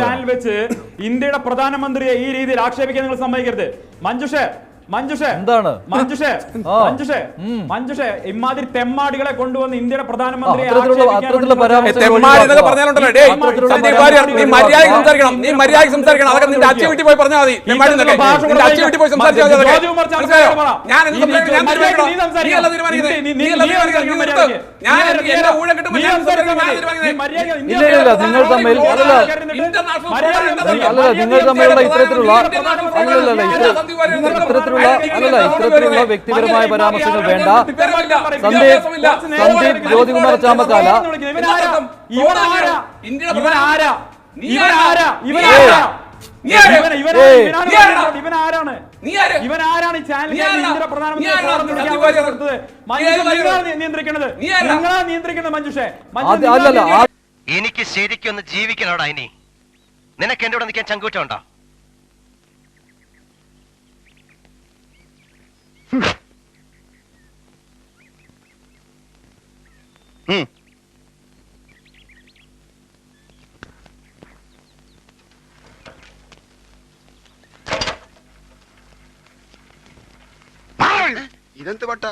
Channel വെച്ച് ഇന്ത്യയുടെ പ്രധാനമന്ത്രിയെ ഈ രീതിയിൽ ആക്ഷേപിക്കാൻ നിങ്ങൾ സമ്മതിക്കരുത്. മഞ്ജുഷേ മഞ്ജുഷേ എന്താണ്? മഞ്ജുഷേ. മഞ്ജുഷേ മഞ്ജുഷേ ഇമാതിരി തെമ്മാടികളെ കൊണ്ടുവന്ന് ഇന്ത്യയുടെ പ്രധാനമന്ത്രിയെ. ഞാൻ ഇല്ല, നിങ്ങൾ തമ്മിൽ നിങ്ങൾ തമ്മിലുള്ള ഇത്തരത്തിലുള്ള അല്ലല്ല ഇത്തരത്തിലുള്ള അല്ലല്ല ഇത്തരത്തിലുള്ള വ്യക്തിപരമായ പരാമർശങ്ങൾ വേണ്ട സന്ദീപ് സന്ദീപ് ജ്യോതികുമാർ ചാമക്കാല ഇവരാരാ ഇവരാരാ ഇവനാരാ ഇവൻ-? ഇവനാരാണ്? ഈ? നിങ്ങളാണ് നിയന്ത്രിക്കുന്നത്. മഞ്ജുഷേ. എനിക്ക് ശരിക്കൊന്ന് ജീവിക്കണോടാ ഇനി? നിനക്ക് എന്റെ കൂടെ നിൽക്കാൻ ചങ്കൂറ്റമുണ്ടോ? ఇదెంత బట్ట?